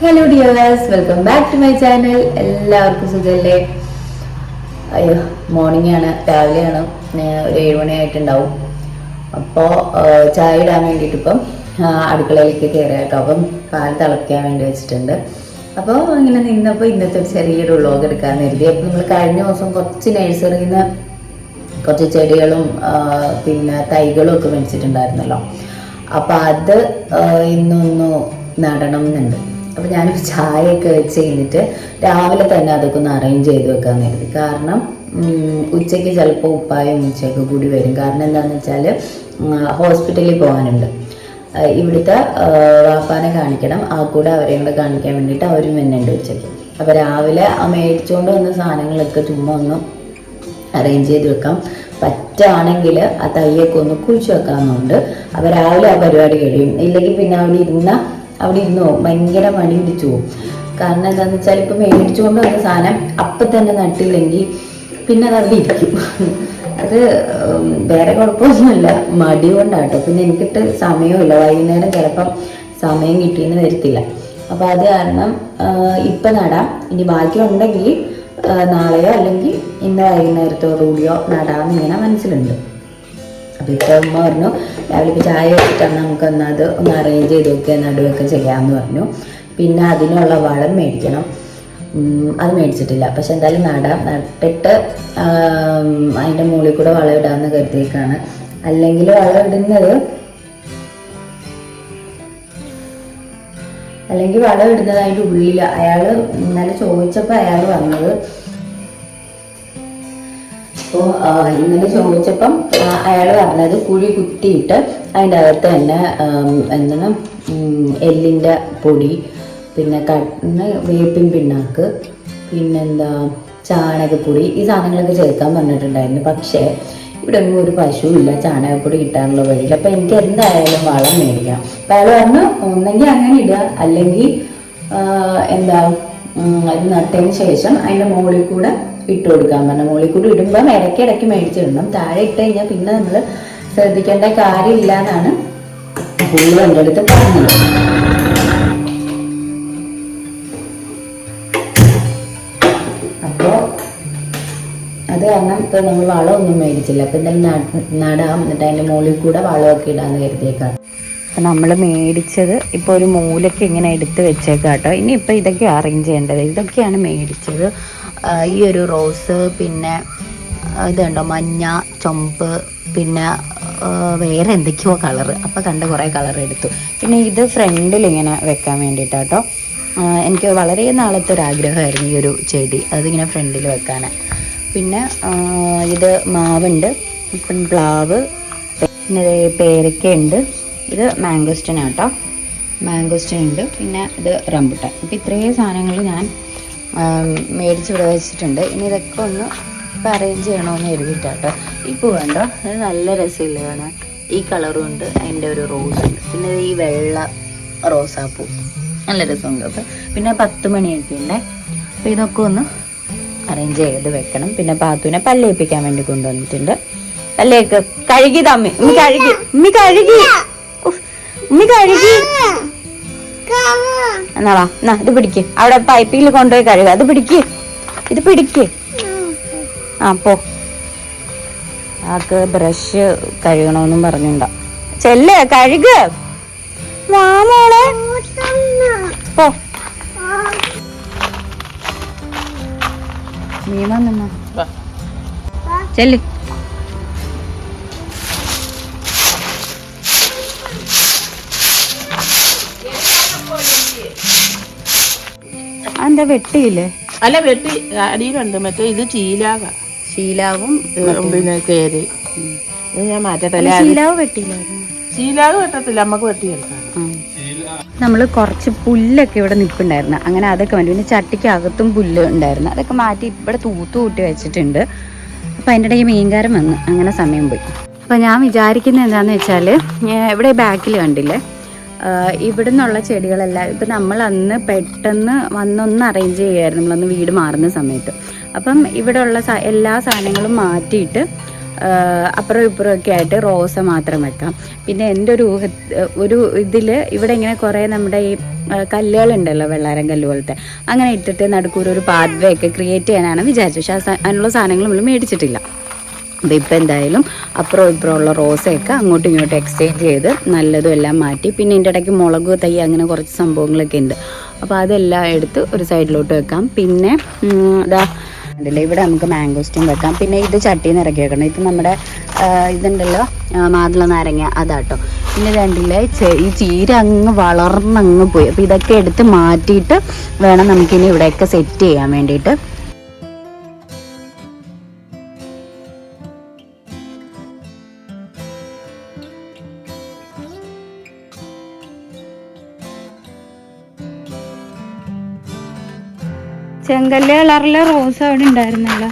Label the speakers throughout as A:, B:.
A: Hello dears welcome back to my channel എല്ലാവർക്കും സുഖമല്ലേ അയ്യോ മോർണിംഗ് ആണ്. രാവിലെയാണ് ഒരു ഏഴ് മണിയായിട്ടുണ്ടാവും അപ്പോൾ ചായ ഇടാൻ വേണ്ടിയിട്ട് ഇപ്പം അടുക്കളയിലേക്ക് കയറിയ കേട്ടോ. അപ്പം പാൽ തിളയ്ക്കാൻ വേണ്ടി വെച്ചിട്ടുണ്ട്. അപ്പോൾ ഇങ്ങനെ നിന്നപ്പോൾ ഇന്നത്തെ ഒരു ചെറിയൊരു വ്ളോഗ് എടുക്കാൻ കരുതി. അപ്പോൾ നമ്മൾ കഴിഞ്ഞ ദിവസം കുറച്ച് നഴ്സറിയിൽ നിന്ന് കുറച്ച് ചെടികളും പിന്നെ തൈകളും ഒക്കെ മേടിച്ചിട്ടുണ്ടായിരുന്നല്ലോ. അപ്പം അത് ഇന്നൊന്ന് നടണം എന്നുണ്ട്. അപ്പം ഞാനൊരു ചായയൊക്കെ വെച്ച് കഴിഞ്ഞിട്ട് രാവിലെ തന്നെ അതൊക്കെ ഒന്ന് അറേഞ്ച് ചെയ്ത് വെക്കാൻ കരുതി. കാരണം ഉച്ചയ്ക്ക് ചിലപ്പോൾ ഉപ്പായും ഉച്ചയൊക്കെ കൂടി വരും. കാരണം എന്താണെന്ന് വെച്ചാൽ ഹോസ്പിറ്റലിൽ പോകാനുണ്ട്. ഇവിടുത്തെ വാപ്പാനെ കാണിക്കണം. ആ കൂടെ അവരെയും കൂടെ കാണിക്കാൻ വേണ്ടിയിട്ട് അവരും വരുന്നുണ്ട് ഉച്ചയ്ക്ക്. അപ്പോൾ രാവിലെ ആ മേടിച്ചുകൊണ്ട് വന്ന സാധനങ്ങളൊക്കെ ചുമ്മാ ഒന്ന് അറേഞ്ച് ചെയ്ത് വെക്കാം. പറ്റാണെങ്കിൽ ആ തയ്യൊക്കെ ഒന്ന് കുഴിച്ച് വെക്കാമെന്നുണ്ട് അപ്പോൾ രാവിലെ ആ പരിപാടി കഴിയും. ഇല്ലെങ്കിൽ പിന്നെ അവിടെ ഇരുന്ന അവിടെ ഇരുന്നോ ഭയങ്കര മടി പിടിച്ചു പോകും കാരണം എന്താണെന്ന് വെച്ചാൽ ഇപ്പം മേടിച്ചുകൊണ്ട് വന്ന സാധനം അപ്പം തന്നെ നട്ടില്ലെങ്കിൽ പിന്നെ അത് അവിടെ ഇരിക്കും. അത് വേറെ കുഴപ്പമൊന്നുമില്ല. മടി കൊണ്ടാട്ടോ. പിന്നെ എനിക്കിട്ട് സമയമില്ല വൈകുന്നേരം ചിലപ്പം സമയം കിട്ടിയെന്ന് വരത്തില്ല. അപ്പോൾ അത് കാരണം ഇപ്പം നടാം. ഇനി ബാക്കി ഉണ്ടെങ്കിൽ നാളെയോ അല്ലെങ്കിൽ ഇന്ന് വൈകുന്നേരത്തോടുകൂടിയോ നടാമെന്ന് ഇങ്ങനെ മനസ്സിലുണ്ട്. അപ്പോൾ ഇപ്പോൾ അമ്മ പറഞ്ഞു. രാവിലെ ഇപ്പോൾ ചായ വെച്ചിട്ടാണ് അത് ഒന്ന് അറേഞ്ച് ചെയ്ത് നോക്കിയാൽ നടുവൊക്കെ ചെയ്യാമെന്ന് പറഞ്ഞു. പിന്നെ അതിനുള്ള വളം മേടിക്കണം. അത് മേടിച്ചിട്ടില്ല. പക്ഷെ എന്തായാലും നടാം. നട്ടിട്ട് അതിന്റെ മുകളിൽ കൂടെ വളം ഇടാമെന്ന് കരുതിയേക്കാണ്. അല്ലെങ്കിൽ വളം ഇടുന്നത് അല്ലെങ്കിൽ വളം ഇടുന്നത് അതിന്റെ ഉള്ളിൽ അയാൾ ഇന്നലെ ചോദിച്ചപ്പോൾ അയാൾ വന്നത് അപ്പോൾ ഇങ്ങനെ ചോദിച്ചപ്പം അയാൾ പറഞ്ഞത് കുഴി കുത്തിയിട്ട് അതിന്റെ അകത്ത് തന്നെ എന്താണ് എല്ലിന്റെ പൊടി പിന്നെ കട്ട വേപ്പിൻ പിണ്ണാക്ക് പിന്നെന്താ ചാണകപ്പൊടി ഈ സാധനങ്ങളൊക്കെ ചേർക്കാൻ പറഞ്ഞിട്ടുണ്ടായിരുന്നു. പക്ഷേ ഇവിടെ ഒന്നും ഒരു പശുവില്ല ചാണകപ്പൊടി കിട്ടാനുള്ള വഴിയില്ല. അപ്പം എനിക്ക് എന്തായാലും വളം മേടിക്കാം. അപ്പം അയാൾ പറഞ്ഞു ഒന്നെങ്കിൽ അങ്ങനെ ഇടുക. അല്ലെങ്കിൽ എന്താ അത് നട്ടതിന് ശേഷം അതിന്റെ മുകളിൽ കൂടെ ഇട്ട് കൊടുക്കാൻ പറഞ്ഞു. മുകളിൽ കൂടി ഇടുമ്പം ഇടയ്ക്ക് ഇടയ്ക്ക് മേടിച്ചിടണം താഴെ ഇട്ട് കഴിഞ്ഞാൽ പിന്നെ നമ്മൾ ശ്രദ്ധിക്കേണ്ട കാര്യമില്ല എന്നാണ് പുള്ളി എന്റെ അടുത്ത് പറഞ്ഞത്. അപ്പോൾ അത് കാരണം ഇപ്പോൾ നമ്മൾ വളമൊന്നും മേടിച്ചില്ല. അപ്പോൾ എന്തായാലും നട്- നടാം. എന്നിട്ട് അതിന്റെ മുകളിൽ കൂടെ വളമൊക്കെ ഇടാന്ന് കരുതിയേക്കാണ്. അപ്പം നമ്മൾ മേടിച്ചത് ഇപ്പോൾ ഒരു മൂലയ്ക്ക് ഇങ്ങനെ എടുത്ത് വെച്ചേക്കാം കേട്ടോ ഇനിയിപ്പോൾ ഇതൊക്കെ അറേഞ്ച് ചെയ്യേണ്ടത്. ഇതൊക്കെയാണ് മേടിച്ചത്. ഈ ഒരു റോസ് പിന്നെ ഇതുണ്ടോ മഞ്ഞ ചൊമ്പ് പിന്നെ വേറെ എന്തൊക്കെയോ കളറ്. അപ്പോൾ കണ്ട കുറേ കളർ എടുത്തു. പിന്നെ ഇത് ഫ്രണ്ടിൽ ഇങ്ങനെ വെക്കാൻ വേണ്ടിയിട്ടാട്ടോ എനിക്ക് വളരെ നാളത്തെ ഒരു ആഗ്രഹമായിരുന്നു ഈ ഒരു ചെടി അതിങ്ങനെ ഫ്രണ്ടിൽ വെക്കാനാണ് പിന്നെ ഇത് മാവുണ്ട് പിന്നെ പ്ലാവ് പിന്നെ ദേ പേരയ്ക്കയുണ്ട് ഇത് മാംഗോസ്റ്റൻ കേട്ടോ മാംഗോസ്റ്റൻ ഉണ്ട് പിന്നെ ഇത് റംബുട്ടാൻ. അപ്പോൾ ഇത്രയും സാധനങ്ങൾ ഞാൻ മേടിച്ച് ഇവിടെ വെച്ചിട്ടുണ്ട് ഇനി ഇതൊക്കെ ഒന്ന് ഇപ്പം അറേഞ്ച് ചെയ്യണമെന്ന് എഴുതിയിട്ടാട്ടോ ഇപ്പോൾ കണ്ടോ അത് നല്ല രസമില്ല കാണാൻ ഈ കളറും ഉണ്ട് അതിന്റെ ഒരു റോസ് ഉണ്ട് പിന്നെ ഈ വെള്ള റോസാപ്പൂ നല്ല രസമുണ്ട് അപ്പം പിന്നെ പത്ത് മണിയൊക്കെ ഉണ്ടേ അപ്പോൾ ഇതൊക്കെ ഒന്ന് അറേഞ്ച് ചെയ്ത് വെക്കണം പിന്നെ പാത്തുവിനെ പല്ലേപ്പിക്കാൻ വേണ്ടി കൊണ്ടുവന്നിട്ടുണ്ട് പല്ലേക്ക് കഴുകി തമ്മി ഉമ്മി കഴുകി ഉമ്മി കഴുകി ഉമ്മി കഴുകി എന്നാ വാ എന്നാ ഇത് പിടിക്ക്. അവിടെ പൈപ്പിൽ കൊണ്ടുപോയി കഴുകുക അത് പിടിക്ക്. ഇത് പിടിക്ക്. ആ പോ. ആക്ക് ബ്രഷ് കഴുകണമെന്നും പറഞ്ഞുണ്ടോ. ചെല്ല് കഴുക. വാ മോളെ. പോ. ചെല്ല്. എന്താ വെട്ടിയില്ലേ?
B: അല്ല വെട്ടി. അടിയിലുണ്ട്. മറ്റേ ഇത് ചീലാക
A: ശീലാവും
B: പിന്നെ കേര് ഇത് ഞാൻ മാറ്റത്തില്ല
A: ശീലാവ് വെട്ടിയില്ലായിരുന്നു.
B: ശീലാവ് വെട്ടത്തില്ല. നമുക്ക് വെട്ടിയെടുക്കാം.
A: നമ്മൾ കുറച്ച് പുല്ലൊക്കെ ഇവിടെ നിൽപ്പുണ്ടായിരുന്നു. അങ്ങനെ അതൊക്കെ വേണ്ടി പിന്നെ ചട്ടിക്കകത്തും പുല്ല് ഉണ്ടായിരുന്നു. അതൊക്കെ മാറ്റി ഇവിടെ തൂത്ത് കൂട്ടി വെച്ചിട്ടുണ്ട്. അപ്പം അതിന്റെ ഇടയ്ക്ക് മീൻകാരൻ വന്ന്. അങ്ങനെ സമയം പോയി. അപ്പം ഞാൻ വിചാരിക്കുന്നത് എന്താണെന്ന് വെച്ചാൽ ഇവിടെ ബാക്കിൽ കണ്ടില്ലേ? ഇവിടെ നിന്നുള്ള ചെടികളെല്ലാം ഇപ്പം നമ്മൾ അന്ന് പെട്ടെന്ന് വന്നൊന്ന് അറേഞ്ച് ചെയ്യുമായിരുന്നു നമ്മളന്ന് വീട് മാറുന്ന സമയത്ത്. അപ്പം ഇവിടെ ഉള്ള എല്ലാ സാധനങ്ങളും മാറ്റിയിട്ട്
C: അപ്പുറം ഇപ്പുറം ഒക്കെ ആയിട്ട് റോസ മാത്രം വെക്കാം. പിന്നെ എന്റെ ഒരു ഊഹ ഒരു ഇതിൽ ഇവിടെ ഇങ്ങനെ കുറേ നമ്മുടെ ഈ കല്ലുകളുണ്ടല്ലോ വെള്ളാരം കല്ല് പോലത്തെ. അങ്ങനെ ഇട്ടിട്ട് നടുക്കൂർ ഒരു പാത്വേ ഒക്കെ ക്രിയേറ്റ് ചെയ്യാനാണ് വിചാരിച്ചത്. പക്ഷേ അതിനുള്ള സാധനങ്ങൾ നമ്മൾ മേടിച്ചിട്ടില്ല. അപ്പോൾ എന്തായാലും അപ്പുറം ഇപ്പുറം ഉള്ള റോസയൊക്കെ അങ്ങോട്ടും ഇങ്ങോട്ടും എക്സ്ചേഞ്ച് ചെയ്ത് നല്ലതും എല്ലാം മാറ്റി. പിന്നെ ഇതിന്റെ ഇടയ്ക്ക് മുളക് തൈ അങ്ങനെ കുറച്ച് സംഭവങ്ങളൊക്കെ ഉണ്ട്. അപ്പോൾ അതെല്ലാം എടുത്ത് ഒരു സൈഡിലോട്ട് വെക്കാം. പിന്നെ അതാ ഉണ്ടല്ലോ ഇവിടെ നമുക്ക് മാംഗോസ്റ്റും വെക്കാം. പിന്നെ ഇത് ചട്ടിയിൽ നിന്ന് ഇറക്കി വെക്കണം. ഇത് നമ്മുടെ ഇതുണ്ടല്ലോ മാതള നാരങ്ങ. അതാട്ടോ. പിന്നെ രണ്ടിലെ ഈ ചീര അങ്ങ് വളർന്നങ്ങ് പോയി. അപ്പോൾ ഇതൊക്കെ എടുത്ത് മാറ്റിയിട്ട് വേണം നമുക്കിനി ഇവിടെയൊക്കെ സെറ്റ് ചെയ്യാൻ വേണ്ടിയിട്ട്. ചെങ്കല്ല് കളറിലെ റോസ് അവിടെ ഉണ്ടായിരുന്നല്ലോ.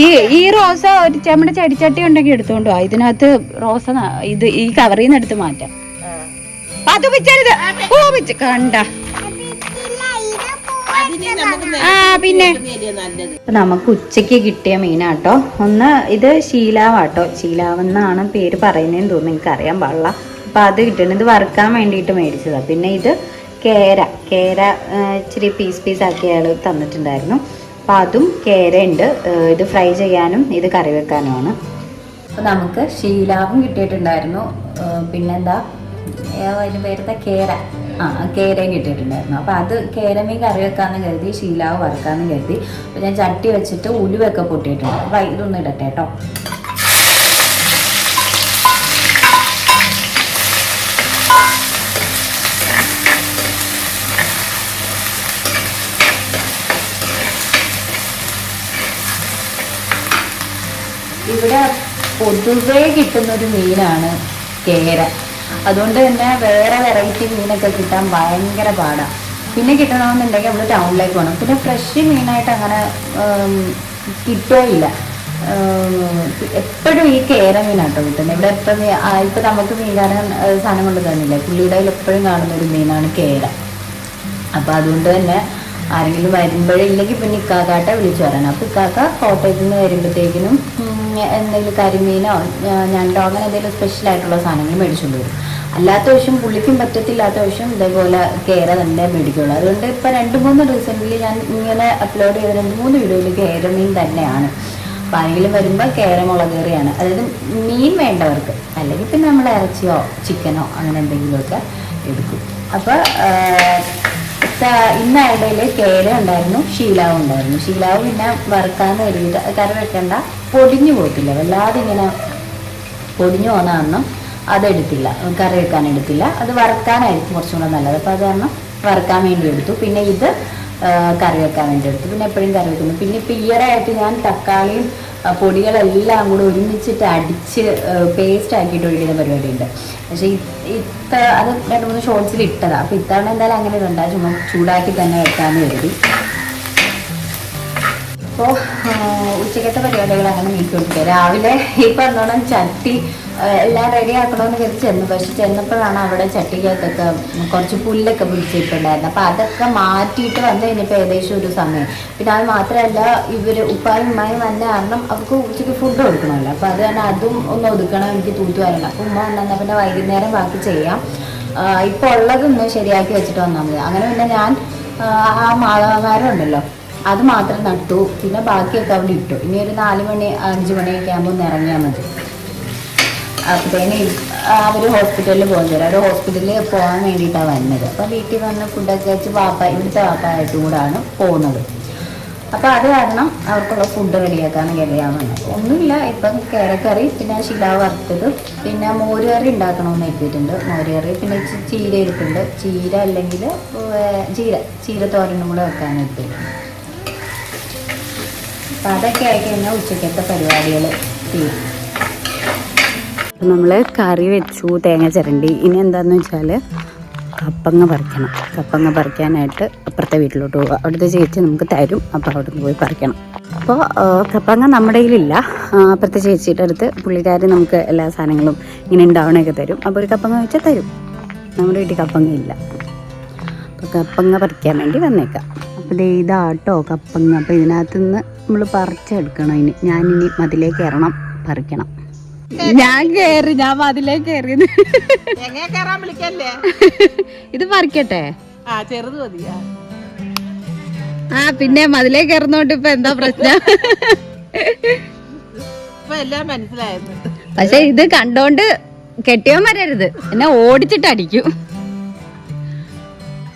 C: ഈ ഈ റോസ ഒരു നമ്മുടെ ചെടിച്ചട്ടി ഉണ്ടെങ്കിൽ എടുത്തോണ്ട് പോവാ ഇതിനകത്ത് റോസ ഇത് ഈ കവറിൽ നിന്ന് എടുത്ത് മാറ്റാം. അത് പിച്ചരുത്. പൂ പിച്ച കണ്ട. ആ പിന്നെ. നമുക്ക് ഉച്ചയ്ക്ക് കിട്ടിയ മീനാട്ടോ. ഒന്ന് ഇത് ശീലാവാട്ടോ. ശീലാവെന്നാണ് പേര് പറയുന്നതെന്ന് തോന്നുന്നു. നിങ്ങൾക്ക് അറിയാൻ പാടില്ല. അപ്പൊ അത് ഇത് വറുക്കാൻ വേണ്ടിയിട്ട് മേടിച്ചതാണ് പിന്നെ ഇത് കേര കേര ഇച്ചിരി പീസ് പീസ് ആക്കി അയാൾ തന്നിട്ടുണ്ടായിരുന്നു. അപ്പം അതും കേരയുണ്ട്. ഇത് ഫ്രൈ ചെയ്യാനും ഇത് കറി വെക്കാനുമാണ്.
A: അപ്പോൾ നമുക്ക് ശീലാവും കിട്ടിയിട്ടുണ്ടായിരുന്നു. പിന്നെന്താ? അതിന് പേരത്തെ കേര. ആ കേരയും കിട്ടിയിട്ടുണ്ടായിരുന്നു. അപ്പോൾ അത് കേരമീൻ കറി വെക്കാമെന്ന് കരുതി ശീലാവ് വറുക്കാമെന്ന് കരുതി. അപ്പോൾ ഞാൻ ചട്ടി വെച്ചിട്ട് ഉലുവൊക്കെ പൊട്ടിയിട്ടുണ്ട്. അപ്പോൾ ഇതൊന്നും ഇടട്ടെ കേട്ടോ. ഇവിടെ പൊതുവേ കിട്ടുന്ന ഒരു മീനാണ് കേര. അതുകൊണ്ട് തന്നെ വേറെ വെറൈറ്റി മീനൊക്കെ കിട്ടാൻ ഭയങ്കര പാടാണ് പിന്നെ കിട്ടണമെന്നുണ്ടെങ്കിൽ നമ്മൾ ടൗണിലേക്ക് പോകണം പിന്നെ ഫ്രഷ് മീനായിട്ട് അങ്ങനെ കിട്ടുകയില്ല. എപ്പോഴും ഈ കേര മീനാട്ടോ കിട്ടുന്നത് ഇവിടെ ഇപ്പം ഇപ്പം നമുക്ക് മീൻകാരൻ സാധനം കൊണ്ട് തന്നില്ലേ പുള്ളിയുടെ എപ്പോഴും കാണുന്ന ഒരു മീനാണ് കേര. അപ്പം അതുകൊണ്ട് തന്നെ ആരെങ്കിലും വരുമ്പോഴില്ലെങ്കിൽ പിന്നെ ഇക്കാക്കാട്ടെ വിളിച്ചു പറയണം. അപ്പൊ ഇക്കാക്ക കോട്ടയത്ത് നിന്ന് വരുമ്പോഴത്തേക്കിനും എന്തെങ്കിലും കരിമീനോ ഞണ്ടോ അങ്ങനെ എന്തെങ്കിലും സ്പെഷ്യൽ ആയിട്ടുള്ള സാധനങ്ങൾ മേടിച്ചുകൊണ്ട് വരും. അല്ലാത്ത വശം പുള്ളിക്കും പറ്റത്തില്ലാത്ത വശം ഇതേപോലെ കേര തന്നെ മേടിക്കുള്ളൂ. അതുകൊണ്ട് ഇപ്പം രണ്ട് മൂന്ന് റീസെന്റ്ലി ഞാൻ ഇങ്ങനെ അപ്ലോഡ് ചെയ്ത രണ്ട് മൂന്ന് വീഡിയോയിൽ കേര മീൻ തന്നെയാണ്. അപ്പം ആരെങ്കിലും വരുമ്പോൾ കേര മുളകേറിയാണ് അതായത് മീൻ വേണ്ടവർക്ക് അല്ലെങ്കിൽ പിന്നെ നമ്മൾ ഇറച്ചിയോ ചിക്കനോ അങ്ങനെ എന്തെങ്കിലുമൊക്കെ എടുക്കും. അപ്പൊ ഇന്ന കയ്യിൽ കേര ഉണ്ടായിരുന്നു ഷീലാവ് ഉണ്ടായിരുന്നു. ശീലാവ് പിന്നെ വറുക്കാന്ന് കരുതിയിട്ട് കറി വെക്കണ്ട. പൊടിഞ്ഞു പോയിട്ടില്ല വല്ലാതെ ഇങ്ങനെ പൊടിഞ്ഞു പോകുന്ന കാരണം അതെടുത്തില്ല കറി വെക്കാൻ എടുത്തില്ല. അത് വറുക്കാനായിരിക്കും കുറച്ചും കൂടെ നല്ലത്. അപ്പോൾ അത് കാരണം വറുക്കാൻ വേണ്ടി എടുത്തു. പിന്നെ ഇത് കറി വെക്കാൻ വേണ്ടി എടുത്തു. പിന്നെ എപ്പോഴും കറി വെക്കുന്നു. പിന്നെ ഇപ്പം ഇയറായിട്ട് ഞാൻ തക്കാളിയും പൊടികളെല്ലാം കൂടെ ഒരുമിച്ചിട്ട് അടിച്ച് പേസ്റ്റ് ആക്കിയിട്ട് ഒഴിക്കുന്ന പരിപാടിയുണ്ട്. പക്ഷേ ഇത്ത അത് രണ്ട് മൂന്ന് ഷോർട്സിൽ ഇട്ടതാണ് അപ്പോൾ ഇത്തവണ എന്തായാലും അങ്ങനെ ഇതുണ്ടാ. ചുമ്മാ ചൂടാക്കി തന്നെ വെക്കാമെന്ന് കരുതി. അപ്പോൾ ഉച്ചക്കത്തെ പരിപാടികൾ അങ്ങനെ നീക്കിക്കൊടുക്കുക രാവിലെ ഈ പറഞ്ഞോണം ചട്ടി എല്ലാം റെഡി ആക്കണമെന്ന് കരുതി ചെന്നു. പക്ഷെ ചെന്നപ്പോഴാണ് അവിടെ ചട്ടിക്കകത്തൊക്കെ കുറച്ച് പുല്ലൊക്കെ പിടിച്ചിട്ടുണ്ടായിരുന്നു അപ്പോൾ അതൊക്കെ മാറ്റിയിട്ട് വന്നു കഴിഞ്ഞപ്പോൾ ഏകദേശം ഒരു സമയം. പിന്നെ അത് മാത്രമല്ല ഇവർ ഉപ്പായും ഉമ്മായും വന്ന കാരണം അവർക്ക് ഉച്ചയ്ക്ക് ഫുഡ് കൊടുക്കണമല്ലോ. അപ്പോൾ അത് തന്നെ അതും ഒന്ന് ഒതുക്കണം എനിക്ക് തൂത്തു വരണം. അപ്പോൾ ഉമ്മ വന്നാൽ പിന്നെ വൈകുന്നേരം ബാക്കി ചെയ്യാം. ഇപ്പോൾ ഉള്ളതൊന്ന് ശരിയാക്കി വെച്ചിട്ട് വന്നാൽ മതി. അങ്ങനെ പിന്നെ ഞാൻ ആ, മാതാമാരം ഉണ്ടല്ലോ അത് മാത്രം നട്ടു. പിന്നെ ബാക്കിയൊക്കെ അവിടെ ഇട്ടു. ഇനി ഒരു നാല് മണി അഞ്ച് മണിയൊക്കെ ആകുമ്പോൾ ഒന്ന് ഇറങ്ങിയാൽ മതി. അപ്പോഴത്തേന് അവർ ഹോസ്പിറ്റലിൽ പോകുന്നത് അവർ ഹോസ്പിറ്റലിൽ പോകാൻ വേണ്ടിയിട്ടാണ് വന്നത് അപ്പോൾ വീട്ടിൽ വന്ന് ഫുഡൊക്കെ വെച്ച് വാപ്പ ഇവിടുത്തെ വാപ്പായിട്ടും കൂടാണ് പോകുന്നത്. അപ്പോൾ അത് കാരണം അവർക്കുള്ള ഫുഡ് റെഡിയാക്കാൻ കയറിയാൻ വന്നത് ഒന്നുമില്ല ഇപ്പം കേരക്കറി പിന്നെ ശില വറുത്തത് പിന്നെ മോരുകറി ഉണ്ടാക്കണമെന്ന് എത്തിയിട്ടുണ്ട്. മോരുകറി പിന്നെ ചീര ഇരിപ്പുണ്ട്. ചീര അല്ലെങ്കിൽ ചീര ചീര തോരനും കൂടെ വെക്കാൻ എത്തിയിട്ടുണ്ട്. അപ്പം അതൊക്കെ ആയി കഴിഞ്ഞാൽ ഉച്ചയ്ക്കത്തെ പരിപാടികൾ തീരും.
C: നമ്മൾ കറി വെച്ചു തേങ്ങ ചിരണ്ടി. ഇനി എന്താണെന്ന് വെച്ചാൽ കപ്പങ്ങ പറിക്കണം. കപ്പങ്ങ പറിക്കാനായിട്ട് അപ്പുറത്തെ വീട്ടിലോട്ട് പോകുക അവിടുത്തെ ചേച്ചി നമുക്ക് തരും. അപ്പോൾ അവിടെ നിന്ന് പോയി പറിക്കണം. അപ്പോൾ കപ്പങ്ങ നമ്മുടെ കയ്യിലില്ല. അപ്പുറത്തെ ചേച്ചിയുടെ അടുത്ത് പുള്ളിക്കാർ നമുക്ക് എല്ലാ സാധനങ്ങളും ഇങ്ങനെ ഉണ്ടാവണമൊക്കെ തരും. അപ്പോൾ ഒരു കപ്പങ്ങ വെച്ചാൽ തരും. നമ്മുടെ വീട്ടിൽ കപ്പങ്ങ ഇല്ല. അപ്പോൾ കപ്പങ്ങ പറിക്കാൻ വേണ്ടി വന്നേക്കാം. അപ്പോൾ ദേ ഇതാട്ടോ കപ്പങ്ങ. അപ്പോൾ ഇതിനകത്ത് നിന്ന് നമ്മൾ പറിച്ചെടുക്കണം. ഇനി ഞാനിനി മതിലേക്ക് ഇറങ്ങണം പറിക്കണം.
A: ഞാൻ കേറി ഞാൻ മതിലേ
C: കേറിയത് കേറാൻ വിളിക്കല്ലേ?
A: ഇത് പറിക്കട്ടെ.
C: ആ ചെറുത് മതിയാ.
A: ആ പിന്നെ മതിലേ കയറുന്നോണ്ട് ഇപ്പൊ എന്താ പ്രശ്നം?
C: എല്ലാം മനസ്സിലായത്
A: പക്ഷെ ഇത് കണ്ടോണ്ട് കെട്ടിയോ വരരുത്. എന്നെ ഓടിച്ചിട്ട് അടിക്കൂ.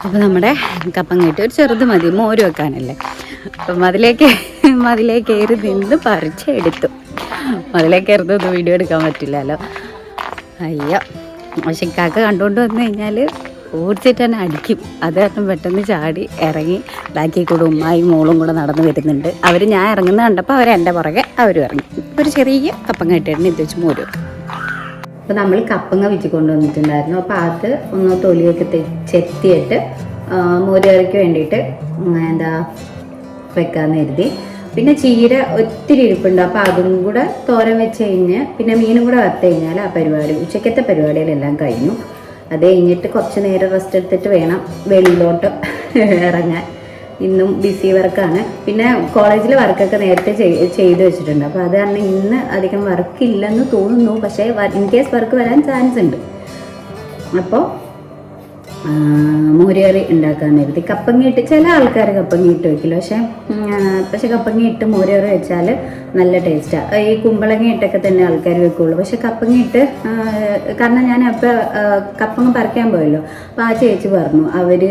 A: അപ്പൊ നമ്മുടെ കപ്പം കെട്ടി ഒരു ചെറുത് മതി മോര് വെക്കാനല്ലേ. അപ്പൊ മതിലേക്ക് മതിലേ കയറി നിന്ന് പറിച്ചെടുത്തു. മതിലേ ഒന്നും വീഡിയോ എടുക്കാൻ പറ്റില്ലല്ലോ. അയ്യോ പക്ഷെ ഇക്കാക്ക കണ്ടുകൊണ്ട് വന്നു കഴിഞ്ഞാൽ ഓടിച്ചിട്ട് തന്നെ അടിക്കും. അത് കാരണം പെട്ടെന്ന് ചാടി ഇറങ്ങി ബാക്കി കൂടെ ഉമ്മായി മോളും കൂടെ നടന്നു വരുന്നുണ്ട്. അവർ ഞാൻ ഇറങ്ങുന്ന കണ്ടപ്പോൾ അവർ എന്റെ പുറകെ അവരും ഇറങ്ങി. ഒരു ചെറിയ കപ്പം കെട്ടിയിട്ടുണ്ട് ഇത് വെച്ച് മോരും അപ്പോൾ നമ്മൾ കപ്പങ്ങ വെച്ച് കൊണ്ടുവന്നിട്ടുണ്ടായിരുന്നു. അപ്പോൾ അത് ഒന്ന് തൊലിയൊക്കെ തെച്ചെത്തിയിട്ട് മോരുകറിക്ക് വേണ്ടിയിട്ട് എന്താ വെക്കാമെന്ന് കരുതി. പിന്നെ ചീര ഒത്തിരി ഇരിപ്പുണ്ട്. അപ്പോൾ അതും കൂടെ തോരം വെച്ച് കഴിഞ്ഞ് പിന്നെ മീനും കൂടെ വറുത്ത് കഴിഞ്ഞാൽ ആ പരിപാടി ഉച്ചക്കത്തെ പരിപാടികളെല്ലാം കഴിഞ്ഞു. അത് കഴിഞ്ഞിട്ട് കുറച്ച് നേരം റെസ്റ്റ് എടുത്തിട്ട് വേണം വെളിയിലോട്ട് ഇറങ്ങാൻ. ഇന്നും ബിസി വർക്കാണ് പിന്നെ കോളേജിൽ വർക്കൊക്കെ നേരത്തെ ചെയ്തു ചെയ്ത് വെച്ചിട്ടുണ്ട്. അപ്പോൾ അത് കാരണം ഇന്ന് അധികം വർക്കില്ലെന്ന് തോന്നുന്നു. പക്ഷേ ഇൻ കേസ് വർക്ക് വരാൻ ചാൻസ് ഉണ്ട്. അപ്പോൾ മോരുകറി ഉണ്ടാക്കാൻ കരുതി കപ്പങ്ങ ഇട്ട് ചില ആൾക്കാർ കപ്പങ്ങ ഇട്ട് വെക്കില്ല. പക്ഷേ പക്ഷെ കപ്പങ്ങ ഇട്ട് മോരുകറി വെച്ചാൽ നല്ല ടേസ്റ്റാണ് ഈ കുമ്പളങ്ങ ഇട്ടൊക്കെ തന്നെ ആൾക്കാർ വെക്കുള്ളൂ. പക്ഷെ കപ്പങ്ങ ഇട്ട് കാരണം ഞാൻ അപ്പോൾ കപ്പങ്ങ പറിക്കാൻ പോയല്ലോ. അപ്പോൾ ആ ചേച്ചി പറഞ്ഞു അവർ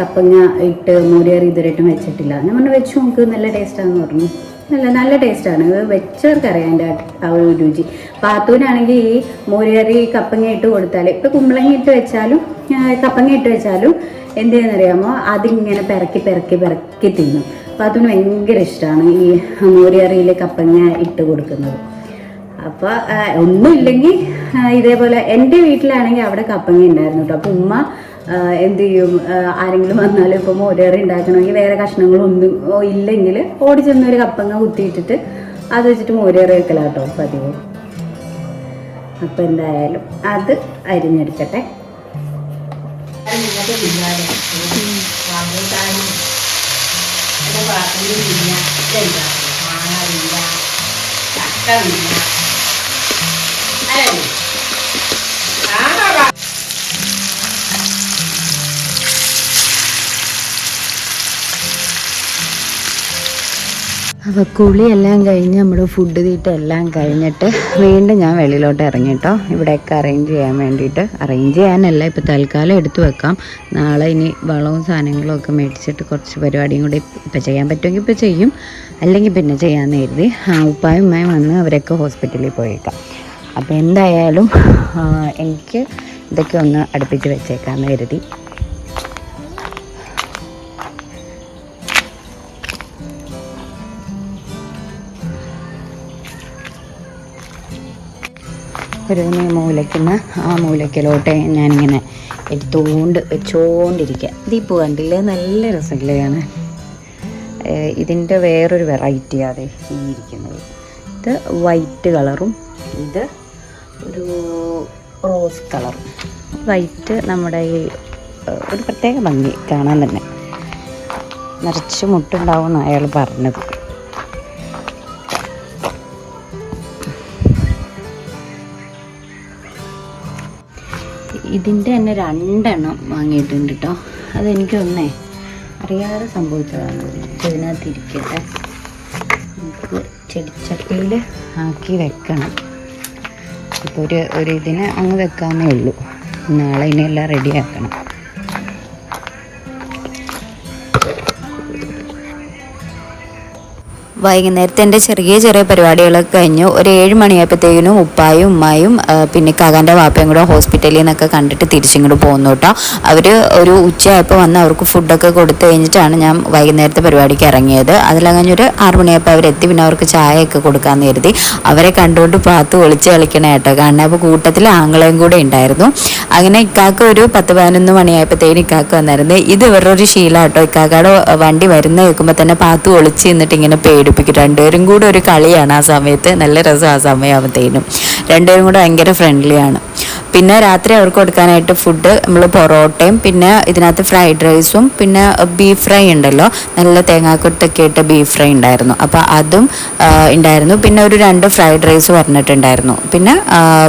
A: കപ്പങ്ങ ഇട്ട് മോരുകറി ഇതുവരെയായിട്ടും വെച്ചിട്ടില്ല. ഞാൻ പറഞ്ഞു വെച്ച് നോക്ക് നല്ല ടേസ്റ്റാണെന്ന് പറഞ്ഞു. നല്ല നല്ല ടേസ്റ്റാണ് വെച്ചവർക്കറിയാം എന്റെ ആ ഒരു രുചി. പാത്തൂനാണെങ്കിൽ ഈ മോരുകറി കപ്പങ്ങ ഇട്ട് കൊടുത്താൽ ഇപ്പം കുമ്പളങ്ങ ഇട്ട് വെച്ചാലും കപ്പങ്ങ ഇട്ട് വെച്ചാലും എന്ത് ചെയ്യുന്നറിയാമോ അതിങ്ങനെ പെറക്കി പെറക്കി പെറക്കി തിന്നും. പാത്തൂന് ഭയങ്കര ഇഷ്ടമാണ് ഈ മോരുകറിയിൽ കപ്പങ്ങ ഇട്ട് കൊടുക്കുന്നത്. അപ്പോൾ ഒന്നുമില്ലെങ്കിൽ ഇതേപോലെ എന്റെ വീട്ടിലാണെങ്കിൽ അവിടെ കപ്പങ്ങ ഉണ്ടായിരുന്നു കേട്ടോ അപ്പോൾ ഉമ്മ എന്ത് ചെയ്യും? ആരെങ്കിലും വന്നാലും ഇപ്പോൾ മോരേറി ഉണ്ടാക്കണമെങ്കിൽ വേറെ കഷ്ണങ്ങളൊന്നും ഇല്ലെങ്കിൽ ഓടി ചെന്ന ഒരു കപ്പങ്ങ കുത്തിയിട്ടിട്ട് അത് വെച്ചിട്ട് മോരേറി വെക്കലാട്ടോ പതിവ്. അപ്പോൾ എന്തായാലും അത് അരിഞ്ഞെടുക്കട്ടെ. അപ്പോൾ കുളിയെല്ലാം കഴിഞ്ഞ് നമ്മുടെ ഫുഡ് തീറ്റ എല്ലാം കഴിഞ്ഞിട്ട് വീണ്ടും ഞാൻ വെളിയിലോട്ട് ഇറങ്ങിട്ടോ ഇവിടെയൊക്കെ അറേഞ്ച് ചെയ്യാൻ വേണ്ടിയിട്ട് അറേഞ്ച് ചെയ്യാനല്ല ഇപ്പോൾ തൽക്കാലം എടുത്തു വെക്കാം. നാളെ ഇനി വളവും സാധനങ്ങളും ഒക്കെ മേടിച്ചിട്ട് കുറച്ച് പരിപാടിയും കൂടി ഇപ്പോൾ ചെയ്യാൻ പറ്റുമെങ്കിൽ ഇപ്പോൾ ചെയ്യും. അല്ലെങ്കിൽ പിന്നെ ചെയ്യാമെന്ന് കരുതി. ആ, ഉപ്പായും ഉമ്മയും വന്ന് അവരൊക്കെ ഹോസ്പിറ്റലിൽ പോയേക്കാം. അപ്പോൾ എന്തായാലും എനിക്ക് ഇതൊക്കെ ഒന്ന് അടുപ്പിച്ച് വെച്ചേക്കാമെന്ന് കരുതി. ഒരു മൂലയ്ക്കുന്ന ആ മൂലയ്ക്കലോട്ട് ഞാനിങ്ങനെ എടുത്തുകൊണ്ട് വെച്ചുകൊണ്ടിരിക്കുക ദീപ് കണ്ടില്ലേ നല്ല രസമില്ലേ കാണാൻ ഏഹ് ഇതിന്റെ വേറൊരു വെറൈറ്റി അതെ ഈ ഇരിക്കുന്നത്. ഇത് വൈറ്റ് കളറും ഇത് ഒരു റോസ് കളർ. വൈറ്റ് നമ്മുടെ ഈ ഒരു പ്രത്യേക ഭംഗി കാണാൻ തന്നെ. നിറച്ച് മുട്ടുണ്ടാവും അയാൾ പറഞ്ഞത്. ഇതിന്റെ തന്നെ രണ്ടെണ്ണം വാങ്ങിയിട്ടുണ്ട് കേട്ടോ അതെനിക്കൊന്നേ അറിയാതെ സംഭവിച്ചതാണ്. ഇതിനകത്ത് നമുക്ക് ചെടിച്ചട്ടിയിൽ ആക്കി വെക്കണം. ഇപ്പോൾ ഒരു ഒരു ഇതിന് അങ്ങ് വെക്കാമെന്നേ ഉള്ളൂ. നാളെ ഇനി എല്ലാം റെഡിയാക്കണം
D: വൈകുന്നേരത്തെ എന്റെ ചെറിയ ചെറിയ പരിപാടികളൊക്കെ കഴിഞ്ഞു. ഒരു ഏഴ് മണിയായപ്പോഴത്തേക്കിനും ഉപ്പായും ഉമ്മായും പിന്നെ കാകാന്റെ വാപ്പയും കൂടെ ഹോസ്പിറ്റലിൽ നിന്നൊക്കെ കണ്ടിട്ട് തിരിച്ചിങ്ങോട്ട് പോകുന്നു കേട്ടോ. അവർ ഒരു ഉച്ചയായപ്പോൾ വന്ന് അവർക്ക് ഫുഡൊക്കെ കൊടുത്തു കഴിഞ്ഞിട്ടാണ് ഞാൻ വൈകുന്നേരത്തെ പരിപാടിക്ക് ഇറങ്ങിയത്. അതിലും കഴിഞ്ഞൊരു ആറ് മണിയായപ്പോൾ അവരെത്തി. പിന്നെ അവർക്ക് ചായയൊക്കെ കൊടുക്കാമെന്ന് കരുതി. അവരെ കണ്ടുകൊണ്ട് പാത്ത് ഒളിച്ച് കളിക്കണ കേട്ടോ. കാരണം അപ്പോൾ കൂട്ടത്തിൽ ആങ്ങളെയും കൂടെ ഉണ്ടായിരുന്നു. അങ്ങനെ ഇക്കാക്ക ഒരു പത്ത് പതിനൊന്ന് മണിയായപ്പോഴത്തേക്കിന് ഇക്കാക്ക് വന്നായിരുന്നു. ഇത് ഇവരുടെ ഒരു ശീലം കേട്ടോ. ഇക്കാക്കയുടെ വണ്ടി വരുന്ന കേൾക്കുമ്പോൾ തന്നെ പാത്ത് ഒളിച്ച് നിന്നിട്ട് ഇങ്ങനെ പേടിപ്പിക്കും രണ്ടുപേരും കൂടെ ഒരു കളിയാണ് ആ സമയത്ത്. നല്ല രസം ആ സമയമാകുമ്പോഴത്തേനും രണ്ടുപേരും കൂടെ ഭയങ്കര ഫ്രണ്ട്ലിയാണ്
A: പിന്നെ രാത്രി അവർക്ക് കൊടുക്കാനായിട്ട് ഫുഡ് നമ്മൾ പൊറോട്ടയും പിന്നെ ഇതിനകത്ത് ഫ്രൈഡ് റൈസും പിന്നെ ബീഫ് ഫ്രൈ ഉണ്ടല്ലോ. നല്ല തേങ്ങാക്കൊട്ടൊക്കെ ആയിട്ട് ബീഫ് ഫ്രൈ ഉണ്ടായിരുന്നു. അപ്പോൾ അതും ഉണ്ടായിരുന്നു പിന്നെ ഒരു രണ്ട് ഫ്രൈഡ് റൈസ് പറഞ്ഞിട്ടുണ്ടായിരുന്നു. പിന്നെ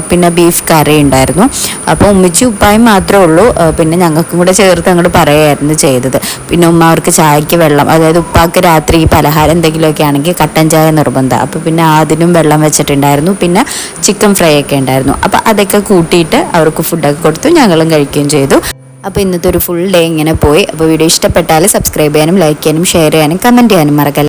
A: പിന്നെ ബീഫ് കറി ഉണ്ടായിരുന്നു. അപ്പോൾ ഉമ്മിച്ചും ഉപ്പായും മാത്രമേ ഉള്ളൂ. പിന്നെ ഞങ്ങൾക്കും കൂടെ ചേർത്ത് അങ്ങോട്ട് പറയുമായിരുന്നു ചെയ്തത്. പിന്നെ ഉമ്മ അവർക്ക് ചായക്ക് വെള്ളം അതായത് ഉപ്പാക്ക് രാത്രി പലഹാരം എന്തെങ്കിലുമൊക്കെ ആണെങ്കിൽ കട്ടൻ ചായ നിർബന്ധം. അപ്പോൾ പിന്നെ അതിനും വെള്ളം വെച്ചിട്ടുണ്ടായിരുന്നു. പിന്നെ ചിക്കൻ ഫ്രൈ ഒക്കെ ഉണ്ടായിരുന്നു. അപ്പോൾ അതൊക്കെ കൂട്ടിയിട്ട് അവർക്ക് ഫുഡൊക്കെ കൊടുത്തു ഞങ്ങളും കഴിക്കുകയും ചെയ്തു. അപ്പോൾ ഇന്നത്തെ ഒരു ഫുൾ ഡേ ഇങ്ങനെ പോയി. അപ്പോൾ വീഡിയോ ഇഷ്ടപ്പെട്ടാൽ സബ്സ്ക്രൈബ് ചെയ്യാനും ലൈക്ക് ചെയ്യാനും ഷെയർ ചെയ്യാനും കമന്റ് ചെയ്യാനും മറക്കല്ല.